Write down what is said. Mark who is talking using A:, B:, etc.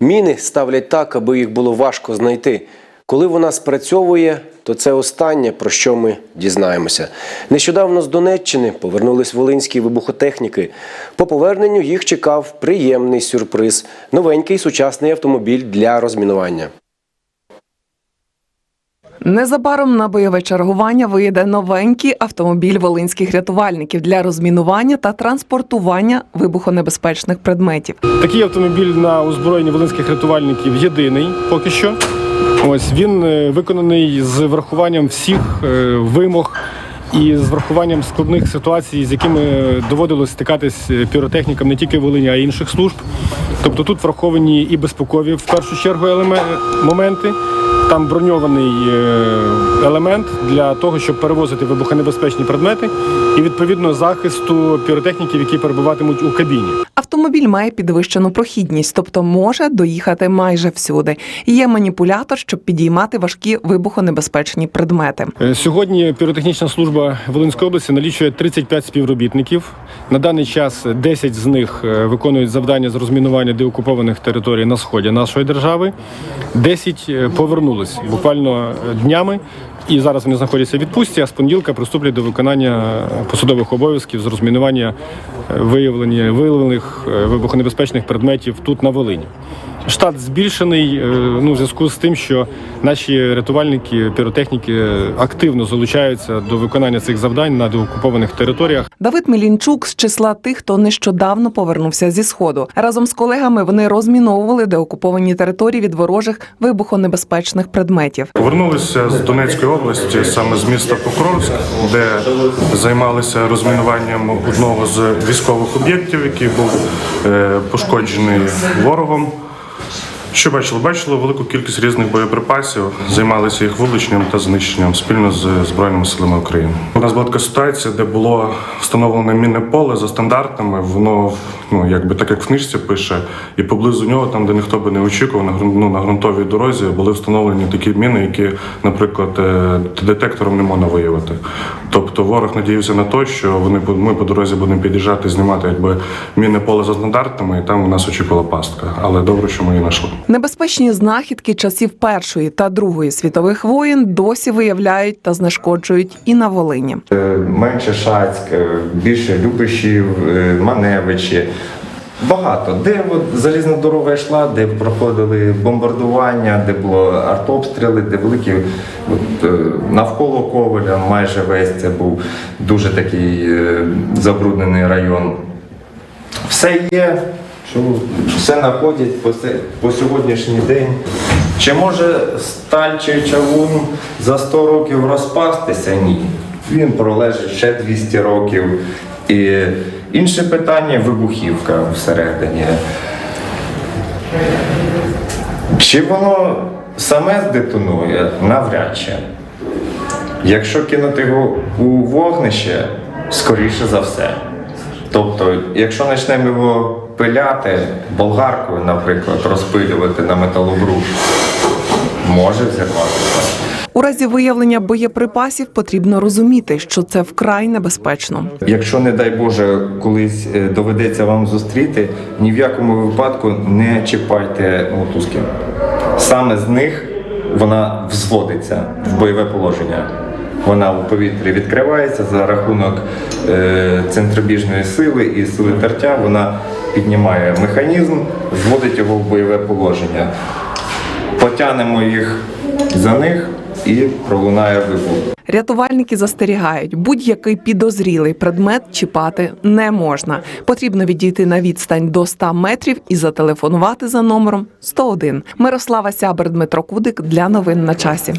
A: Міни ставлять так, аби їх було важко знайти. Коли вона спрацьовує, то це останнє, про що ми дізнаємося. Нещодавно з Донеччини повернулись волинські вибухотехніки. По поверненню їх чекав приємний сюрприз новенький сучасний автомобіль для розмінування.
B: Незабаром на бойове чергування виїде новенький автомобіль волинських рятувальників для розмінування та транспортування вибухонебезпечних предметів.
C: Такий автомобіль на озброєнні волинських рятувальників єдиний поки що. Ось він е, виконаний з врахуванням всіх е, вимог і з врахуванням складних ситуацій, з якими доводилось стикатись е, піротехнікам не тільки Волині, а й інших служб. Тобто тут враховані і безпекові в першу чергу елеме- моменти. Там броньований е, елемент для того, щоб перевозити вибухонебезпечні предмети, і відповідно захисту піротехніків, які перебуватимуть у кабіні.
B: Автомобіль має підвищену прохідність, тобто може доїхати майже всюди. Є маніпулятор, щоб підіймати важкі вибухонебезпечні предмети.
C: Е, Сьогодні піротехнічна служба Волинської області налічує 35 співробітників. На даний час 10 з них е, виконують завдання з розмінування деокупованих територій на сході нашої держави. 10 е, повернулись буквально днями. І зараз вони знаходяться в відпустці, а з понеділка приступлять до виконання е, посадових обов'язків з розмінування е, виявлення виявлених е, вибухонебезпечних предметів тут на Волині. Штат збільшений е, ну, в зв'язку з тим, що наші рятувальники, піротехніки активно залучаються до виконання цих завдань на деокупованих територіях.
B: Давид Мілінчук з числа тих, хто нещодавно повернувся зі сходу. Разом з колегами вони розміновували деокуповані території від ворожих вибухонебезпечних предметів.
D: Повернулися з Донецької області, саме з міста Покровськ, де займалися розмінуванням одного з військових об'єктів, який був е, пошкоджений ворогом. Що бачили? Бачили велику кількість різних боєприпасів, займалися їх вилученням та знищенням спільно з Збройними силами України. У нас була така ситуація, де було встановлене мінне поле за стандартами. Воно ну якби так як в книжці пише, і поблизу нього, там де ніхто би не очікував, на ну, на ґрунтовій дорозі були встановлені такі міни, які, наприклад, е, детектором не можна виявити. Тобто ворог надіявся на те, що вони ми по дорозі будемо під'їжджати, знімати якби мінне поле за стандартами, і там у нас очікувала пастка. Але добре, що ми її знайшли.
B: Небезпечні знахідки часів Першої та Другої світових воєн досі виявляють та знешкоджують і на Волині.
E: Е, менше Шацьк, е, більше Любишів, е, Маневичі. Багато. Де от залізна дорога йшла, де проходили бомбардування, де було артобстріли, де великі от, навколо Коваля, майже весь це був дуже такий забруднений район. Все є, що все знаходять по, по сьогоднішній день. Чи може сталь чи чавун за 100 років розпастися? Ні. Він пролежить ще 200 років. І інше питання вибухівка всередині. Чи воно саме здетонує? Навряд чи. Якщо кинути його у вогнище, скоріше за все. Тобто, якщо почнемо його пиляти болгаркою, наприклад, розпилювати на металобрух, може взірватися.
B: У разі виявлення боєприпасів потрібно розуміти, що це вкрай небезпечно.
E: Якщо, не дай Боже, колись е, доведеться вам зустріти, ні в якому випадку не чіпайте мотузки. Саме з них вона взводиться в бойове положення. Вона у повітрі відкривається за рахунок е, центробіжної сили і сили тертя. Вона піднімає механізм, зводить його в бойове положення. Потягнемо їх за них і пролунає вибух.
B: Рятувальники застерігають, будь-який підозрілий предмет чіпати не можна. Потрібно відійти на відстань до 100 метрів і зателефонувати за номером 101. Мирослава Сябер, Дмитро Кудик для новин на часі.